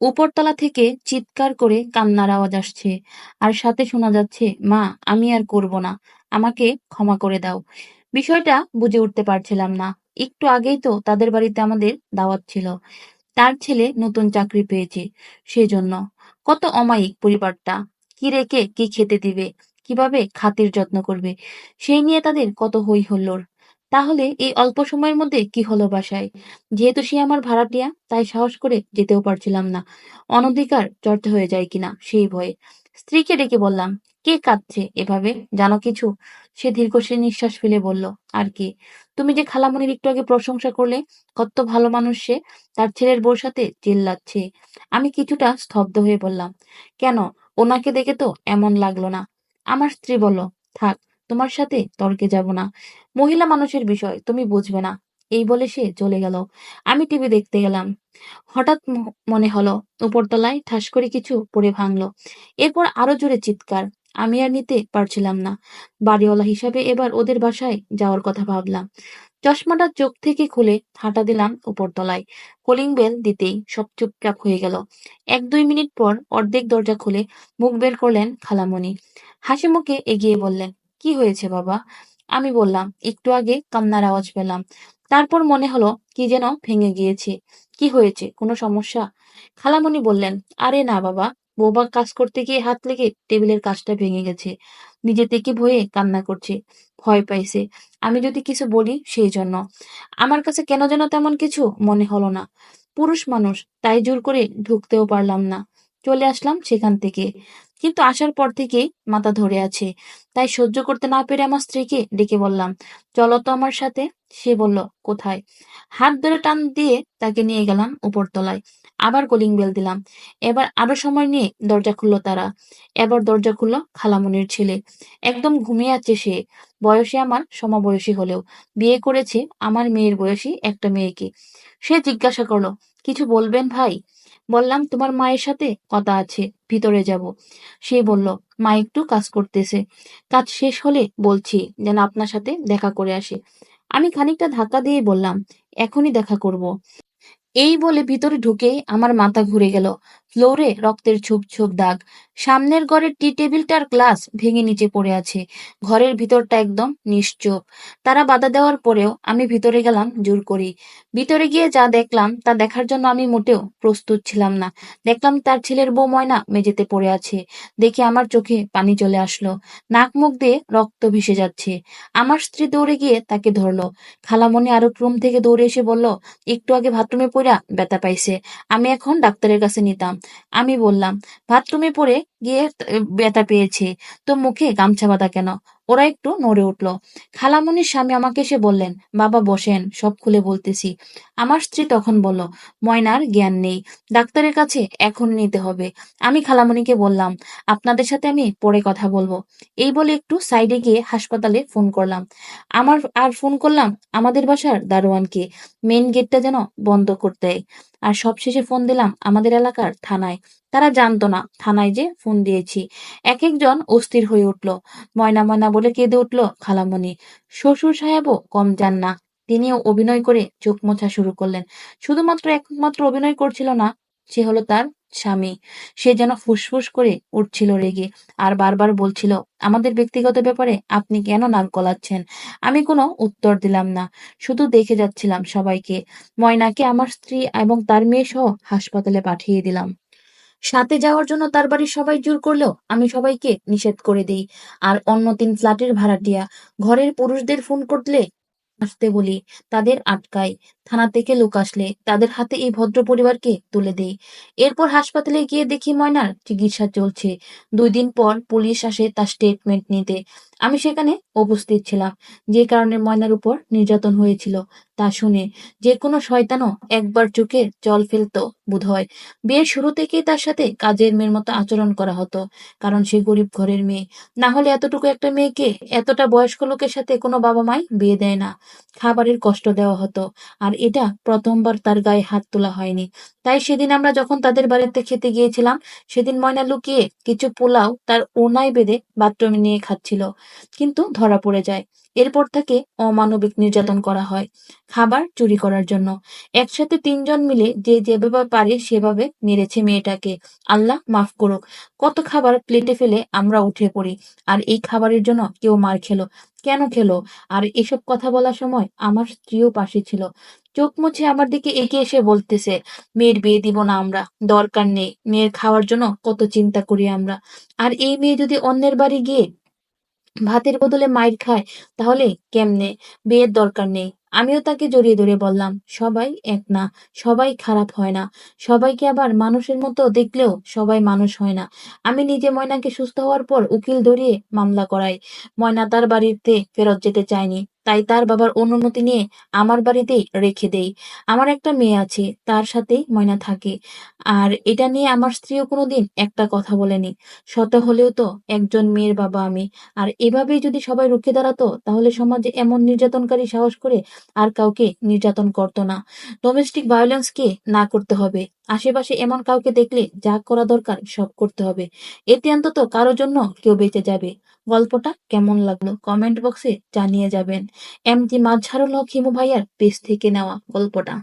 উপরতলা থেকে চিৎকার করে কান্নার আওয়াজ আসছে। আর সাথে শোনা যাচ্ছে, মা, আমি আর করব না। আমাকে ক্ষমা করে দাও। বিষয়টা বুঝে উঠতে পারছিলাম না। একটু আগেই তো তাদের বাড়িতে আমাদের দাওয়াত ছিল। তার ছেলে নতুন চাকরি পেয়েছে, সেজন্য। কত অমায়িক পরিবারটা। কি রেখে কি খেতে দিবে? কীভাবে খাতির যত্ন করবে? সেই নিয়ে তাদের কত হই হল্লোর তাহলে এই অল্প সময়ের মধ্যে কি হলো বাসায়? যেহেতু সে আমার ভাড়াটিয়া তাই সাহস করে যেতেও পারছিলাম না। অনধিকার চর্চা হয়ে যায় কিনা, সেই ভয়ে। স্ত্রীকে ডেকে বললাম, কে কাঁদছে এভাবে? জানো কিছু? সে দীর্ঘশ্রী নিঃশ্বাস ফেলে বলল, আর কি? তুমি যে খালামণির একটু আগে প্রশংসা করলে, কত ভালো মানুষ সে, তার ছেলের বউর সাথে চিল্লাচ্ছে আমি কিছুটা স্তব্ধ হয়ে বললাম, কেন? ওনাকে দেখে তো এমন লাগল না। আমার স্ত্রী বলল, থাক তোমার সাথে তর্কে যাব না। মহিলা মানুষের বিষয় তুমি বুঝবে না। এই বলে সে চলে গেল। আমি টিভি দেখতে গেলাম। হঠাৎ মনে হলো, উপরতলায় ঠাস করে কিছু পড়ে ভাঙলো। এরপর আরও জোরে চিৎকার। আমি আর নিতে পারছিলাম না। বাড়িওয়ালা হিসাবে এবার ওদের বাসায় যাওয়ার কথা ভাবলাম। চশমাটা চোখ থেকে খুলে হাঁটা দিলাম উপরতলায়। কলিং বেল দিতেই সব চুপচাপ হয়ে গেল। এক দুই মিনিট পর অর্ধেক দরজা খুলে মুখ বের করলেন খালামণি। হাসি মুখে এগিয়ে বললেন কি হয়েছে বাবা? আমি বললাম, একটু আগে কান্নার আওয়াজ পেলাম। তারপর মনে হলো, কি যেন ভেঙে গিয়েছে। কি হয়েছে? কোনো সমস্যা? খালামণি বললেন, আরে না বাবা বৌবা কাজ করতে গিয়ে হাত লেগে টেবিলের কাজটা ভেঙে গেছে। নিজে থেকে ভয়ে কান্না করছে, ভয় পাইছে। আমি যদি কিছু বলি সেই জন্য। আমার কাছে কেন যেন তেমন কিছু মনে হলো না। পুরুষ মানুষ, তাই জোর করে ঢুকতেও পারলাম না। চলে আসলাম সেখান থেকে। কিন্তু আসার পর থেকেই মাথা ধরে আছে। তাই সহ্য করতে না পেরে আমার স্ত্রীকে ডেকে বললাম, চলো তো আমার সাথে। সে বলল, কোথায়? হাত ধরে টান দিয়ে তাকে নিয়ে গেলাম উপরতলায়। আবার কলিং বেল দিলাম। এবার আরও সময় নিয়ে দরজা খুললো তারা। এবার দরজা খুললো খালামনির ছেলে। একদম ঘুমিয়ে আছে সে। বয়সে আমার সমবয়সী হলেও। বিয়ে করেছে আমার মেয়ের বয়সী একটা মেয়েকে। সে জিজ্ঞাসা করল, কিছু বলবেন ভাই? বললাম, তোমার মায়ের সাথে কথা আছে, ভিতরে যাব। সে বলল, মা একটু কাজ করতেছে। কাজ শেষ হলে বলছি, যেন আপনার সাথে দেখা করে আসে। আমি খানিকটা ধাক্কা দিয়ে বললাম, এখনই দেখা করব। এই বলে ভিতরে ঢুকে আমার মাথা ঘুরে গেল। ফ্লোরে রক্তের ছোপ ছোপ দাগ। সামনের ঘরের টি টেবিলটার গ্লাস ভেঙে নিচে পড়ে আছে। ঘরের ভিতরটা একদম নিশ্চুপ। তারা বাধা দেওয়ার পরেও আমি ভিতরে গেলাম জোর করি ভিতরে গিয়ে যা দেখলাম, তা দেখার জন্য আমি মোটেও প্রস্তুত ছিলাম না। দেখলাম তার ছেলের বউ ময়না মেঝেতে পড়ে আছে। দেখে আমার চোখে পানি চলে আসলো। নাক মুখ দিয়ে রক্ত ভেসে যাচ্ছে। আমার স্ত্রী দৌড়ে গিয়ে তাকে ধরলো। খালামণি আরও রুম থেকে দৌড়ে এসে বলল, একটু আগে বাথরুমে পড়া ব্যথা পাইছে। আমি এখন ডাক্তারের কাছে নিতাম। আমি বললাম বাথরুমে পড়ে গিয়ে ব্যথা পেয়েছে। তো মুখে গামছা বাঁধা কেন? ওরা একটু নড়ে উঠল। খালামণির স্বামী আমাকে এসে বললেন, বাবা, বসেন, সব খুলে বলতেছি। আমার স্ত্রী তখন বলল, ময়নার জ্ঞান নেই। ডাক্তারের কাছে এখন নিতে হবে। আমি খালামণিকে বললাম, আপনাদের সাথে আমি পরে কথা বলব। এই বলে একটু সাইডে গিয়ে হাসপাতালে ফোন করলাম। আমার আর ফোন করলাম আমাদের বাসার দারোয়ানকে। মেন গেটটা যেন বন্ধ করতে আর সবশেষে ফোন দিলাম আমাদের এলাকার থানায়। তারা জানতো না। থানায় যে ফোন দিয়েছি। এক একজন অস্থির হয়ে উঠল। ময়না ময়না বলে কেঁদে উঠল, খালামণি, শ্বশুর সাহেবও কম যান না। তিনিও অভিনয় করে চোখ মোছা শুরু করলেন। শুধুমাত্র একমাত্র অভিনয় করছিল না, সে হলো তার স্বামী। সে যেন ফুসফুস করে উঠছিল রেগে আর বারবার বলছিল, আমাদের ব্যক্তিগত ব্যাপারে আপনি কেন নাক গলাচ্ছেন? আমি কোনো উত্তর দিলাম না। শুধু দেখে যাচ্ছিলাম সবাইকে। ময়নাকে আমার স্ত্রী এবং তার মেয়ে সহ হাসপাতালে পাঠিয়ে দিলাম। সাথে যাওয়ার জন্য তার বাড়ির সবাই জোর করলেও আমি সবাইকে নিষেধ করে দেই। আর অন্য তিন ফ্ল্যাটের ভাড়াটিয়া ঘরের পুরুষদের ফোন করলে আসতে বলি, তাদের আটকাই থানা থেকে লোক আসলে তাদের হাতে এই ভদ্র পরিবারকে তুলে দেই। এরপর হাসপাতালে গিয়ে দেখি ময়নার চিকিৎসা চলছে। দুই দিন পর পুলিশ আসে তার স্টেটমেন্ট নিতে। আমি সেখানে উপস্থিত ছিলাম, যে কারণে ময়নার উপর নির্যাতন হয়েছিল। তা শুনে যে কোনো শয়তানও একবার চোখে জল ফেলতো বোধহয়। বিয়ের শুরু থেকেই তার সাথে কাজের মেয়ের মতো আচরণ করা হতো, কারণ সে গরিব ঘরের মেয়ে। না হলে এতটুকু একটা মেয়েকে এতটা বয়স্ক লোকের সাথে কোনো বাবা মাই বিয়ে দেয় না। খাবারের কষ্ট দেওয়া হতো, আর এটা প্রথমবার তার গায়ে হাত তোলা হয়নি। তাই সেদিন আমরা যখন তাদের বাড়িতে খেতে গিয়েছিলাম, সেদিন ময়না লুকিয়ে কিছু পোলাও তার ওনায় বেঁধে বাথরুমে নিয়ে খাচ্ছিল, কিন্তু ধরা পড়ে যায়। এরপর থেকে অমানবিক নির্যাতন করা হয়। খাবার চুরি করার জন্য। একসাথে তিনজন মিলে যে যেভাবে পারে সেভাবে মেরেছে মেয়েটাকে। আল্লাহ মাফ করুক। কত খাবার প্লেটে ফেলে আমরা উঠে পড়ি, আর এই খাবারের জন্য কেউ মার খেলো। কেন খেলো? আর এসব কথা বলার সময় আমার স্ত্রীও পাশে ছিল। চোখ মুছে আমার দিকে এগিয়ে এসে বলতেছে, মেয়ের বিয়ে দিব না আমরা, দরকার নেই। মেয়ের খাওয়ার জন্য কত চিন্তা করি আমরা। আর এই মেয়ে যদি অন্যের বাড়ি গিয়ে ভাতের বদলে মাইর খায়, তাহলে কেমনে? বিয়ের দরকার নেই। আমিও তাকে জড়িয়ে ধরে বললাম, সবাই এক না, সবাই খারাপ হয় না। সবাইকে আবার মানুষের মতো দেখলেও সবাই মানুষ হয় না। আমি নিজে ময়নাকে সুস্থ হওয়ার পর উকিল ধরিয়ে মামলা করাই। ময়না তার বাড়িতে ফেরত যেতে চায়নি। তাই তার বাবার অনুমতি নিয়ে আমার বাড়িতেই রেখে দেই। আমার একটা মেয়ে আছে, তার সাথেই ময়না থাকে। আর এটা নিয়ে আমার স্ত্রীও কোনোদিন একটা কথা বলেনি। শত হলেও তো একজন মেয়ের বাবা আমি। আর এভাবেই যদি সবাই রুখে দাঁড়াতো, তাহলে সমাজে এমন নির্যাতনকারী সাহস করে আর কাউকে নির্যাতন করতো না। ডোমেস্টিক ভায়োলেন্সকে না করতে হবে। আশেপাশে এমন কাউকে দেখলে যা করা দরকার সব করতে হবে। এতে অন্তত কারোর জন্য কেউ বেঁচে যাবে। গল্পটা কেমন লাগল? কমেন্ট বক্সে জানিয়ে যাবেন। এম মাজহারুল হক হিমু ভাইয়ার পেজ থেকে নেওয়া গল্পটা।